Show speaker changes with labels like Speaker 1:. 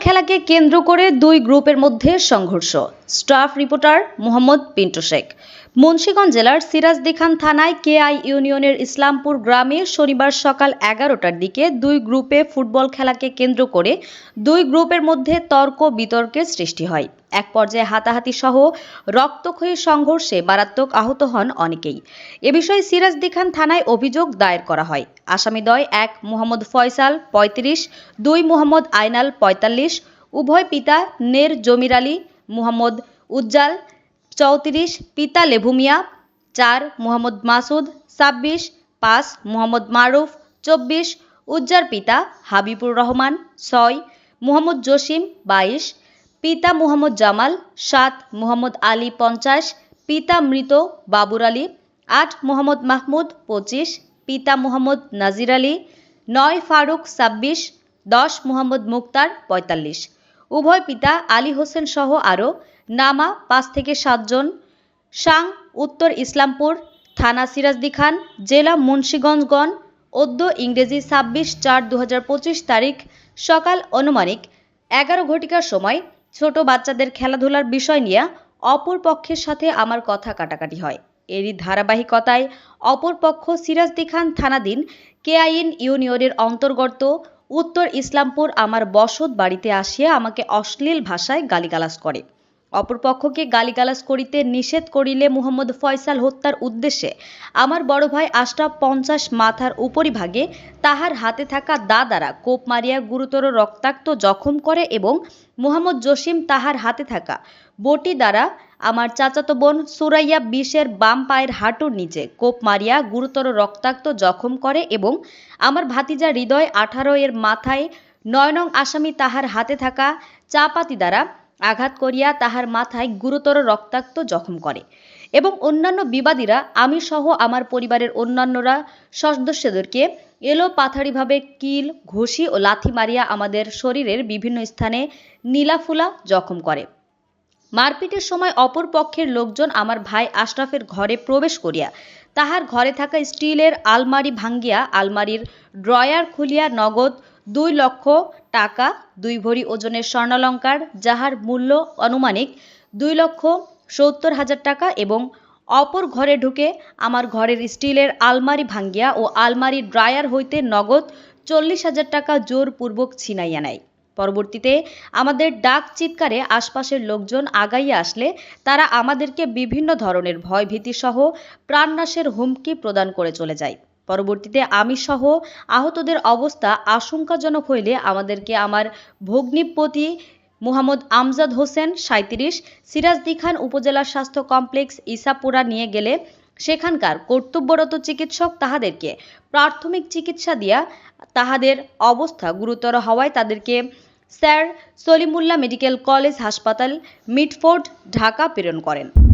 Speaker 1: খেলাকে কেন্দ্র করে দুই গ্রুপের মধ্যে সংঘর্ষ। Staff reporter Mohammad Pintu Sheikh. Munshiganj জেলার সিরাজদিখান থানায় কেআই ইউনিয়নের ইসলামপুর গ্রামে শনিবার সকাল এগারোটার দিকে দুই গ্রুপে ফুটবল খেলাকে কেন্দ্র করে দুই গ্রুপের মধ্যে তর্ক বিতর্কের সৃষ্টি হয়। এক পর্যায়ে হাতাহাতি সহ রক্তক্ষয়ী সংঘর্ষে মারাত্মক আহত হন অনেকেই। এ বিষয়ে সিরাজদিখান থানায় অভিযোগ দায়ের করা হয়। আসামিদ্বয় এক, মোহাম্মদ ফয়সাল পঁয়ত্রিশ, দুই, মোহাম্মদ আইনাল পঁয়তাল্লিশ, উভয় পিতা নের জমির আলী, মোহাম্মদ উজ্জাল চৌত্রিশ, পিতা লেভুমিয়া, চার, মোহাম্মদ মাসুদ, ছাব্বিশ, পাঁচ, মোহাম্মদ মারুফ, চব্বিশ উজ্জার পিতা হাবিবুর রহমান, ছয়, মোহাম্মদ জসিম, বাইশ, পিতা মোহাম্মদ জামাল, সাত, মোহাম্মদ আলী, পঞ্চাশ, পিতা মৃত বাবুর আলী, আট, মোহাম্মদ মাহমুদ, পঁচিশ, পিতা মোহাম্মদ নাজির আলী, নয়, ফারুক, ছাব্বিশ, দশ, মোহাম্মদ মুক্তার, পঁয়তাল্লিশ। উভয় পিতা আলী হোসেন সহ আরও নামা পাঁচ থেকে সাতজন সাং, উত্তর ইসলামপুর, থানা সিরাজদি খান, জেলা মুন্সীগঞ্জগণ, অদ্য ইংরেজি ছাব্বিশ চার দু তারিখ সকাল অনুমানিক এগারো ঘটিকার সময় ছোট বাচ্চাদের খেলাধুলার বিষয় নিয়ে অপর পক্ষের সাথে আমার কথা কাটাকাটি হয়। এরই ধারাবাহিকতায় অপর পক্ষ সিরাজদি খান থানাধীন কেআইএন ইউনিয়নের অন্তর্গত উত্তর ইসলামপুর আমার বসত বাড়িতে আসিয়া আমাকে অশ্লীল ভাষায় গালিগালাজ করে। অপরপক্ষকে গালিগালাজ করিতে নিষেধ করিলে মুহাম্মদ ফয়সাল হত্যার উদ্দেশ্যে আমার বড় ভাই আশরাফ পঞ্চাশ মাথার উপরিভাগে তাহার হাতে থাকা দা দ্বারা কোপ মারিয়া গুরুতর রক্তাক্ত জখম করে এবং মুহাম্মদ জসিম তাহার হাতে থাকা বটি দ্বারা আমার চাচাতো বোন সুরাইয়া বিশের বাম পায়ের হাঁটুর নিচে কোপ মারিয়া গুরুতর রক্তাক্ত জখম করে এবং আমার ভাতিজা হৃদয় আঠারো এর মাথায় নয় নং আসামি তাহার হাতে থাকা চাপাতি দ্বারা আঘাত করিয়া তাহার মাথায় গুরুতর রক্তাক্ত জখম করে এবং অন্যান্য বিবাদীরা আমি সহ আমার পরিবারের অন্যান্যরা, সদস্যদেরকে এলো পাথারিভাবে কিল, ঘুষি ও লাথি মারিয়া আমাদের শরীরের বিভিন্ন স্থানে নীলাফুলা জখম করে। মারপিটের সময় অপর পক্ষের লোকজন আমার ভাই আশরাফের ঘরে প্রবেশ করিয়া তাহার ঘরে থাকা স্টিলের আলমারি ভাঙ্গিয়া আলমারির ড্রয়ার খুলিয়া নগদ দুই লক্ষ টাকা, দুই ভরি ওজনের স্বর্ণালঙ্কার, যাহার মূল্য আনুমানিক দুই লক্ষ সত্তর হাজার টাকা এবং অপর ঘরে ঢুকে আমার ঘরের স্টিলের আলমারি ভাঙ্গিয়া ও আলমারি ড্রায়ার হইতে নগদ চল্লিশ হাজার টাকা জোরপূর্বক ছিনাইয়া নেয়। পরবর্তীতে আমাদের ডাক চিৎকারে আশপাশের লোকজন আগাইয়া আসলে তারা আমাদেরকে বিভিন্ন ধরনের ভয়ভীতি সহ প্রাণনাশের হুমকি প্রদান করে চলে যায়। পরবর্তীতে আমি সহ আহতদের অবস্থা আশঙ্কাজনক হইলে আমাদেরকে আমার ভগ্নিপতি মোহাম্মদ আমজাদ হোসেন সাঁত্রিশ সিরাজদি খান উপজেলা স্বাস্থ্য কমপ্লেক্স ইসাপুরা নিয়ে গেলে সেখানকার কর্তব্যরত চিকিৎসক তাহাদেরকে প্রাথমিক চিকিৎসা দিয়া তাহাদের অবস্থা গুরুতর হওয়ায় তাদেরকে স্যার সলিমুল্লাহ মেডিকেল কলেজ হাসপাতাল মিটফোর্ড, ঢাকা প্রেরণ করেন।